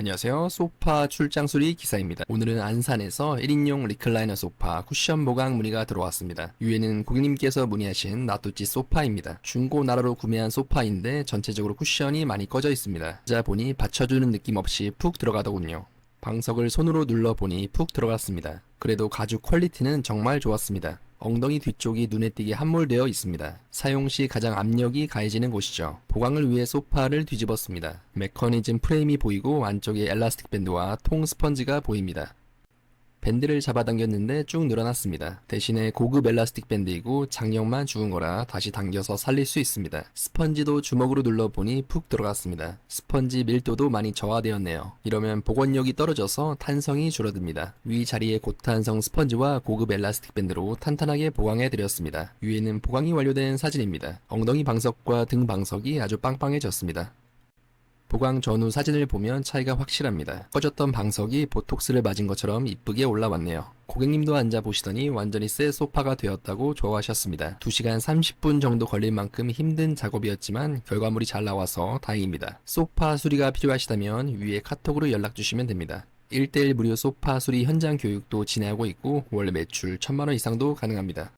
안녕하세요. 소파 출장 수리 기사입니다. 오늘은 안산에서 1인용 리클라이너 소파 쿠션 보강 문의가 들어왔습니다. 위에는 고객님께서 문의하신 나토지 소파입니다. 중고 나라로 구매한 소파인데 전체적으로 쿠션이 많이 꺼져 있습니다. 자 보니 받쳐주는 느낌 없이 푹 들어가더군요. 방석을 손으로 눌러보니 푹 들어갔습니다. 그래도 가죽 퀄리티는 정말 좋았습니다. 엉덩이 뒤쪽이 눈에 띄게 함몰되어 있습니다. 사용 시 가장 압력이 가해지는 곳이죠. 보강을 위해 소파를 뒤집었습니다. 메커니즘 프레임이 보이고 안쪽에 엘라스틱 밴드와 통 스펀지가 보입니다. 밴드를 잡아당겼는데 쭉 늘어났습니다. 대신에 고급 엘라스틱 밴드이고 장력만 죽은 거라 다시 당겨서 살릴 수 있습니다. 스펀지도 주먹으로 눌러보니 푹 들어갔습니다. 스펀지 밀도도 많이 저하되었네요. 이러면 복원력이 떨어져서 탄성이 줄어듭니다. 위 자리에 고탄성 스펀지와 고급 엘라스틱 밴드로 탄탄하게 보강해드렸습니다. 위에는 보강이 완료된 사진입니다. 엉덩이 방석과 등 방석이 아주 빵빵해졌습니다. 보강 전후 사진을 보면 차이가 확실합니다. 꺼졌던 방석이 보톡스를 맞은 것처럼 이쁘게 올라왔네요. 고객님도 앉아 보시더니 완전히 새 소파가 되었다고 좋아하셨습니다. 2시간 30분 정도 걸릴 만큼 힘든 작업이었지만 결과물이 잘 나와서 다행입니다. 소파 수리가 필요하시다면 위에 카톡으로 연락 주시면 됩니다. 1대1 무료 소파 수리 현장 교육도 진행하고 있고 월 매출 1000만원 이상도 가능합니다.